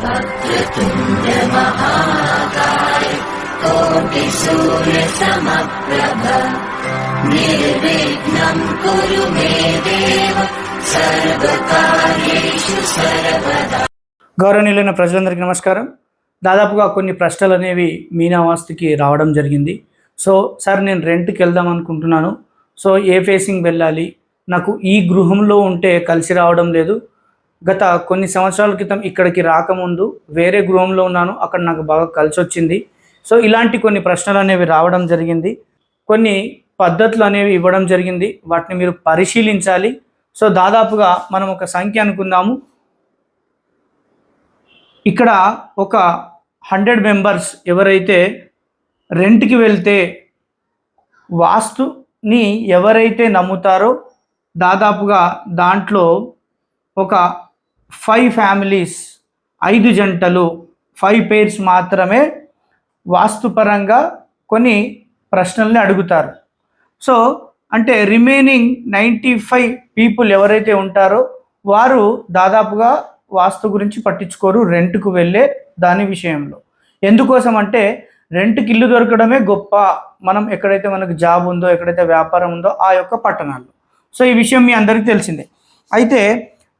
वक्रतुण्ड महाकाय कोटिसूर्यसमप्रभ निर्विघ्नम् कुरु मे देव सर्वकार्येषु सर्वदा గౌరవనీయులైన ప్రజలందరికీ నమస్కారం దాదాపుగా కొన్ని ప్రశ్నలు అనేవి మీనావాస్తుకి రావడం జరిగింది సో సార్ నేను రెంట్కి వెళ్దాం అనుకుంటున్నాను సో ఏ ఫేసింగ్ వెళ్ళాలి నాకు ఈ గృహంలో ఉంటే కలిసి రావడం లేదు గత కొన్ని సంవత్సరాల క్రితం ఇక్కడికి రాకముందు వేరే గృహంలో ఉన్నాను. అక్కడ నాకు బాగా కలిసి వచ్చింది సో ఇలాంటి కొన్ని ప్రశ్నలు అనేవి రావడం జరిగింది. కొన్ని పద్ధతులు అనేవి ఇవ్వడం జరిగింది. వాటిని మీరు పరిశీలించాలి. సో దాదాపుగా మనం ఒక సంఖ్య అనుకుందాము. ఇక్కడ ఒక హండ్రెడ్ మెంబర్స్ ఎవరైతే రెంట్కి వెళ్తే వాస్తుని ఎవరైతే నమ్ముతారో దాదాపుగా దాంట్లో ఒక ఫైవ్ ఫ్యామిలీస్ ఐదు జంటలు ఫైవ్ పేర్స్ మాత్రమే వాస్తుపరంగా కొన్ని ప్రశ్నల్ని అడుగుతారు. సో అంటే రిమైనింగ్ నైంటీ ఫైవ్ పీపుల్ ఎవరైతే ఉంటారో వారు దాదాపుగా వాస్తు గురించి పట్టించుకోరు రెంట్కు వెళ్ళే దాని విషయంలో. ఎందుకోసం అంటే రెంట్కి ఇల్లు దొరకడమే గొప్ప మనం ఎక్కడైతే మనకు జాబ్ ఉందో ఎక్కడైతే వ్యాపారం ఉందో ఆ యొక్క పట్టణాల్లో. సో ఈ విషయం మీ అందరికీ తెలిసిందే. అయితే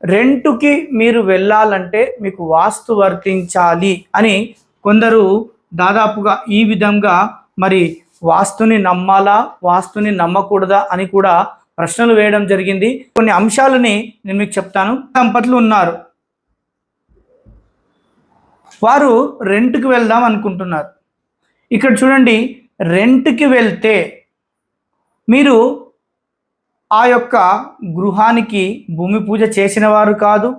రెంటుకి మీరు వెళ్ళాలంటే మీకు వాస్తు వర్తించాలి అని కొందరు దాదాపుగా ఈ విధంగా మరి వాస్తుని నమ్మాలా వాస్తుని నమ్మకూడదా అని కూడా ప్రశ్నలు వేయడం జరిగింది. కొన్ని అంశాలని నేను మీకు చెప్తాను. దంపతులు ఉన్నారు. వారు రెంట్కి వెళ్దాం అనుకుంటున్నారు. ఇక్కడ చూడండి రెంట్కి వెళ్తే మీరు ఆ యొక్క గృహానికి భూమి పూజ చేసిన వారు కాదు.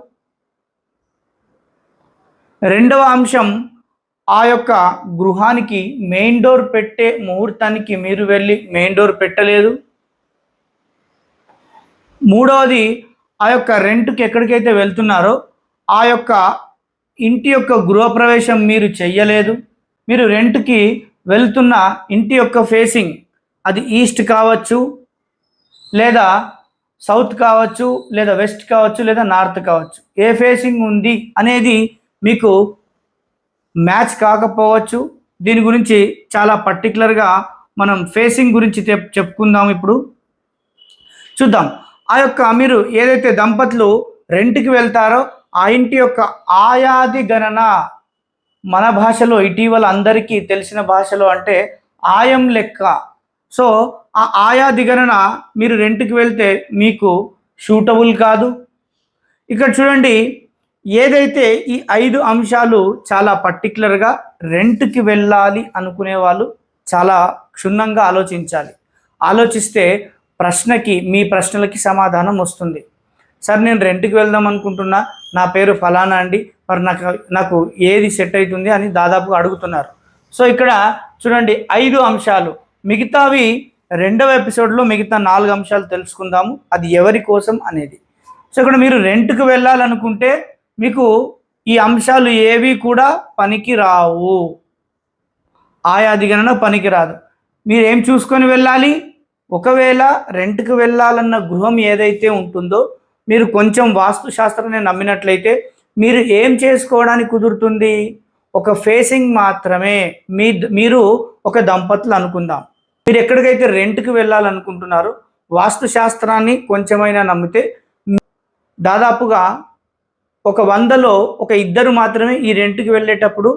రెండవ అంశం ఆ యొక్క గృహానికి మెయిన్ డోర్ పెట్టే ముహూర్తానికి మీరు వెళ్ళి మెయిన్ డోర్ పెట్టలేదు. మూడవది ఆ యొక్క రెంట్కి ఎక్కడికైతే వెళ్తున్నారో ఆ యొక్క ఇంటి యొక్క గృహప్రవేశం మీరు చెయ్యలేదు. మీరు రెంట్కి వెళ్తున్న ఇంటి యొక్క ఫేసింగ్ అది ఈస్ట్ కావచ్చు లేదా సౌత్ కావచ్చు లేదా వెస్ట్ కావచ్చు లేదా నార్త్ కావచ్చు. ఏ ఫేసింగ్ ఉంది అనేది మీకు మ్యాచ్ కాకపోవచ్చు. దీని గురించి చాలా పర్టికులర్గా మనం ఫేసింగ్ గురించి చెప్ చెప్పుకుందాం ఇప్పుడు. చూద్దాం. ఆ యొక్క మీరు ఏదైతే దంపతులు రెంట్కి వెళ్తారో ఆ ఇంటి యొక్క ఆయాది గణన మన భాషలో ఇటీవల అందరికీ తెలిసిన భాషలో అంటే ఆయం లెక్క. సో ఆ ఆయాది గణన మీరు రెంట్కి వెళ్తే మీకు షూటబుల్ కాదు. ఇక్కడ చూడండి ఏదైతే ఈ ఐదు అంశాలు చాలా పర్టికులర్గా రెంట్కి వెళ్ళాలి అనుకునే వాళ్ళు చాలా క్షుణ్ణంగా ఆలోచించాలి. ఆలోచిస్తే ప్రశ్నకి మీ ప్రశ్నలకి సమాధానం వస్తుంది. సార్ నేను రెంట్కి వెళ్దాం అనుకుంటున్నా. నా పేరు ఫలానా అండి. మరి నాకు నాకు ఏది సెట్ అవుతుంది అని దాదాపుగా అడుగుతున్నారు. సో ఇక్కడ చూడండి ఐదు అంశాలు. మిగతావి రెండవ ఎపిసోడ్లో మిగతా నాలుగు అంశాలు తెలుసుకుందాము. అది ఎవరి కోసం అనేది. సో ఇక్కడ మీరు రెంట్కి వెళ్ళాలనుకుంటే మీకు ఈ అంశాలు ఏవి కూడా పనికి రావు. ఆయాది గణన పనికి రాదు. మీరు ఏం చూసుకొని వెళ్ళాలి? ఒకవేళ రెంట్కి వెళ్ళాలన్న గృహం ఏదైతే ఉంటుందో మీరు కొంచెం వాస్తుశాస్త్రాన్ని నమ్మినట్లయితే మీరు ఏం చేసుకోవడానికి కుదురుతుంది? ఒక ఫేసింగ్ మాత్రమే. మీ మీరు ఒక దంపతులు అనుకుందాం. మీరు ఎక్కడికైతే రెంట్కి వెళ్ళాలనుకుంటున్నారో వాస్తు శాస్త్రాన్ని కొంచెమైనా నమ్మితే దాదాపుగా ఒక వందలో ఒక ఇద్దరు మాత్రమే ఈ రెంట్కి వెళ్ళేటప్పుడు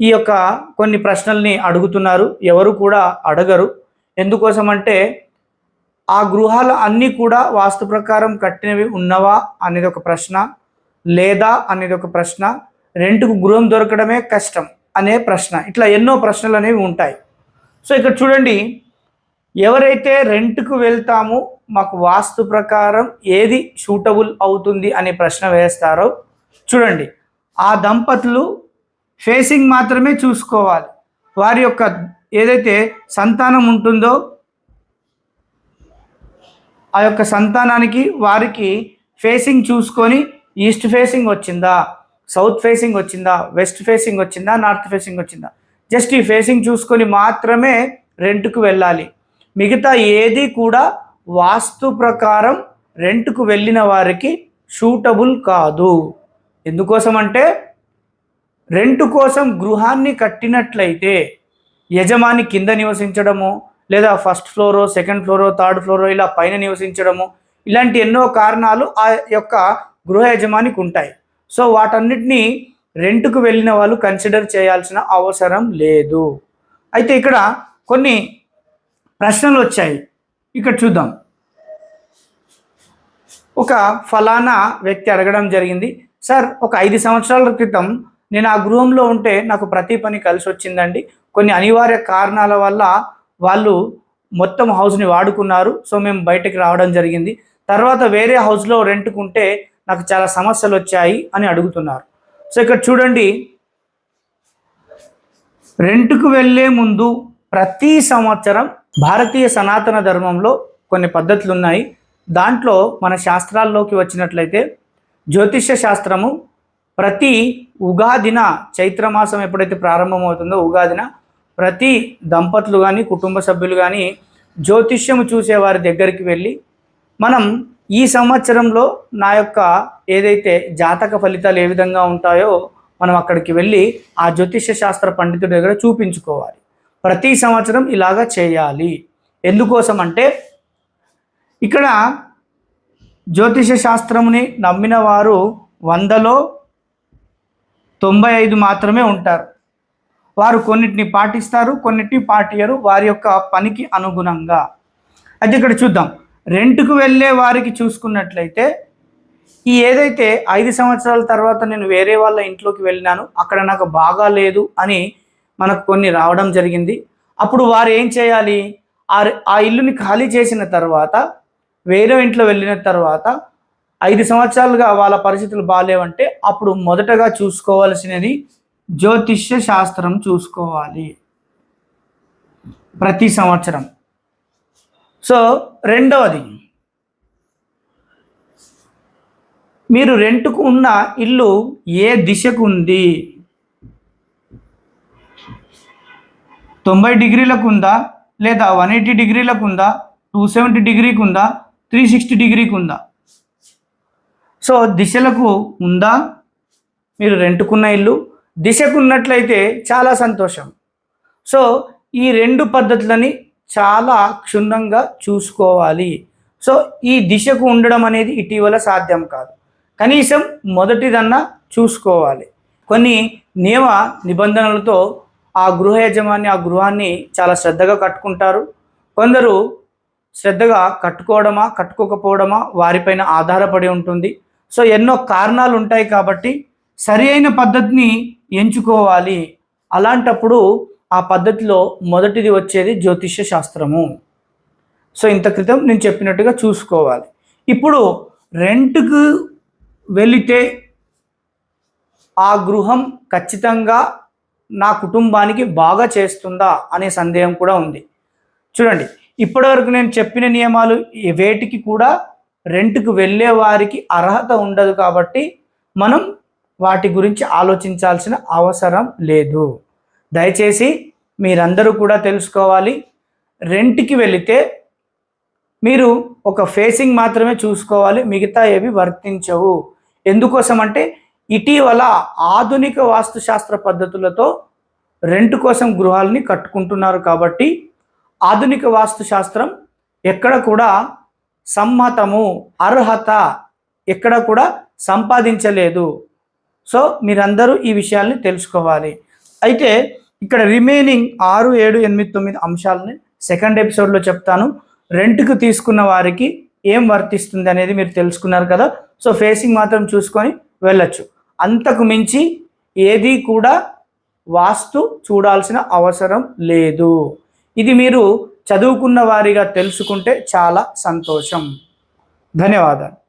ఈ యొక్క కొన్ని ప్రశ్నల్ని అడుగుతున్నారు. ఎవరు కూడా అడగరు. ఎందుకోసం అంటే ఆ గృహాలు అన్నీ కూడా వాస్తు ప్రకారం కట్టినవి ఉన్నవా అనేది ఒక ప్రశ్న లేదా అనేది ఒక ప్రశ్న రెంట్కు గృహం దొరకడమే కష్టం అనే ప్రశ్న. ఇట్లా ఎన్నో ప్రశ్నలు అనేవి ఉంటాయి. సో ఇక్కడ చూడండి ఎవరైతే రెంట్కు వెళ్తామో మాకు వాస్తు ప్రకారం ఏది సూటబుల్ అవుతుంది అనే ప్రశ్న వేస్తారో చూడండి ఆ దంపతులు ఫేసింగ్ మాత్రమే చూసుకోవాలి. వారి యొక్క ఏదైతే సంతానం ఉంటుందో ఆ యొక్క సంతానానికి వారికి ఫేసింగ్ చూసుకొని ఈస్ట్ ఫేసింగ్ వచ్చిందా సౌత్ ఫేసింగ్ వచ్చిందా వెస్ట్ ఫేసింగ్ వచ్చిందా నార్త్ ఫేసింగ్ వచ్చిందా? జస్ట్ ఈ ఫేసింగ్ చూసుకొని మాత్రమే రెంట్కు వెళ్ళాలి. మిగతా ఏది కూడా వాస్తు ప్రకారం రెంట్కు వెళ్ళిన వారికి షూటబుల్ కాదు. ఎందుకోసం అంటే రెంట్ కోసం గృహాన్ని కట్టినట్లయితే యజమాని కింద నివసించడము లేదా ఫస్ట్ ఫ్లోరో సెకండ్ ఫ్లోరో థర్డ్ ఫ్లోరో ఇలా పైన నివసించడము ఇలాంటి ఎన్నో కారణాలు ఆ యొక్క గృహ యజమానికి ఉంటాయి. సో వాటన్నిటినీ రెంట్కు వెళ్ళిన వాళ్ళు కన్సిడర్ చేయాల్సిన అవసరం లేదు. అయితే ఇక్కడ కొన్ని ప్రశ్నలు వచ్చాయి. ఇక్కడ చూద్దాం. ఒక ఫలానా వ్యక్తి అడగడం జరిగింది. సార్ ఒక ఐదు సంవత్సరాల క్రితం నేను ఆ గృహంలో ఉంటే నాకు ప్రతి పని కలిసి వచ్చిందండి. కొన్ని అనివార్య కారణాల వల్ల వాళ్ళు మొత్తం హౌస్ని వాడుకున్నారు. సో మేము బయటకు రావడం జరిగింది. తర్వాత వేరే హౌస్లో రెంట్కుంటే నాకు చాలా సమస్యలు వచ్చాయి అని అడుగుతున్నారు. సో ఇక్కడ చూడండి రెంట్కు వెళ్ళే ముందు ప్రతి సంవత్సరం భారతీయ సనాతన ధర్మంలో కొన్ని పద్ధతులు ఉన్నాయి దాంట్లో మన శాస్త్రాల్లోకి వచ్చినట్లయితే జ్యోతిష్య శాస్త్రము ప్రతి ఉగాదిన చైత్రమాసం ఎప్పుడైతే ప్రారంభమవుతుందో ఉగాదిన ప్రతి దంపతులు కానీ కుటుంబ సభ్యులు కానీ జ్యోతిష్యము చూసే వారి దగ్గరికి వెళ్ళి మనం ఈ సంవత్సరంలో నా యొక్క ఏదైతే జాతక ఫలితాలు ఏ విధంగా ఉంటాయో మనం అక్కడికి వెళ్ళి ఆ జ్యోతిష్య శాస్త్ర పండితుడి దగ్గర చూపించుకోవాలి. ప్రతి సంవత్సరం ఇలాగా చేయాలి. ఎందుకోసం అంటే ఇక్కడ జ్యోతిష శాస్త్రముని నమ్మిన వారు వందలో తొంభై ఐదు మాత్రమే ఉంటారు. వారు కొన్నిటిని పాటిస్తారు కొన్నిటిని పాటియరు వారి యొక్క పనికి అనుగుణంగా. అయితే ఇక్కడ చూద్దాం. రెంట్కు వెళ్ళే వారికి చూసుకున్నట్లయితే ఈ ఏదైతే ఐదు సంవత్సరాల తర్వాత నేను వేరే వాళ్ళ ఇంట్లోకి వెళ్ళినాను అక్కడ నాకు బాగా లేదు అని మనకు కొన్ని రావడం జరిగింది. అప్పుడు వారు ఏం చేయాలి? ఆ ఆ ఇల్లుని ఖాళీ చేసిన తర్వాత వేరే ఇంట్లో వెళ్ళిన తర్వాత ఐదు సంవత్సరాలుగా వాళ్ళ పరిస్థితులు బాగాలేవంటే అప్పుడు మొదటగా చూసుకోవాల్సినది జ్యోతిష్య శాస్త్రం చూసుకోవాలి. ప్రతి సంవత్సరం. సో రెండవది మీరు రెంట్కు ఉన్న ఇల్లు ఏ దిశకు ఉంది? తొంభై డిగ్రీలకు ఉందా? లేదా వన్ ఎయిటీ డిగ్రీలకు ఉందా? టూ సెవెంటీ డిగ్రీకి ఉందా? త్రీ సిక్స్టీ డిగ్రీకి ఉందా? సో దిశలకు ఉందా? మీరు రెంటుకున్న ఇల్లు. దిశకు ఉన్నట్లయితే చాలా సంతోషం. సో ఈ రెండు పద్ధతులని చాలా క్షుణ్ణంగా చూసుకోవాలి. సో ఈ దిశకు ఉండడం అనేది ఇటీవల సాధ్యం కాదు. కనీసం మొదటిదన్నా చూసుకోవాలి. కొన్ని నియమ నిబంధనలతో ఆ గృహ యజమాని ఆ గృహాన్ని చాలా శ్రద్ధగా కట్టుకుంటారు. కొందరు శ్రద్ధగా కట్టుకోవడమా కట్టుకోకపోవడమా వారిపైన ఆధారపడి ఉంటుంది. సో ఎన్నో కారణాలు ఉంటాయి కాబట్టి సరి అయిన పద్ధతిని ఎంచుకోవాలి. అలాంటప్పుడు ఆ పద్ధతిలో మొదటిది వచ్చేది జ్యోతిష్య శాస్త్రము. సో ఇంత క్రితం నేను చెప్పినట్టుగా చూసుకోవాలి. ఇప్పుడు రెంట్కు వెళితే ఆ గృహం ఖచ్చితంగా నా కుటుంబానికి బాగా చేస్తుందా అనే సందేహం కూడా ఉంది. చూడండి ఇప్పటివరకు నేను చెప్పిన నియమాలు వేటికి కూడా రెంట్కు వెళ్ళే వారికి అర్హత ఉండదు కాబట్టి మనం వాటి గురించి ఆలోచించాల్సిన అవసరం లేదు. దయచేసి మీరందరూ కూడా తెలుసుకోవాలి. రెంట్కి వెళితే మీరు ఒక ఫేసింగ్ మాత్రమే చూసుకోవాలి. మిగతా ఏవి వర్తించవు. ఎందుకోసం అంటే ఇటీవల ఆధునిక వాస్తుశాస్త్ర పద్ధతులతో రెంట్ కోసం గృహాలని కట్టుకుంటున్నారు కాబట్టి ఆధునిక వాస్తుశాస్త్రం ఎక్కడ కూడా సమ్మతము అర్హత ఎక్కడ కూడా సంపాదించలేదు. సో మీరందరూ ఈ విషయాల్ని తెలుసుకోవాలి. అయితే ఇక్కడ రిమైనింగ్ ఆరు ఏడు ఎనిమిది తొమ్మిది అంశాలని సెకండ్ ఎపిసోడ్లో చెప్తాను. రెంట్కు తీసుకున్న వారికి ఏం వర్తిస్తుంది అనేది మీరు తెలుసుకున్నారు కదా. సో ఫేసింగ్ మాత్రం చూసుకొని వెళ్ళొచ్చు. అంతకు మించి ఏది కూడా వాస్తు చూడాల్సిన అవసరం లేదు. ఇది మీరు చదువుకున్న వారిగా తెలుసుకుంటే చాలా సంతోషం. ధన్యవాదాలు.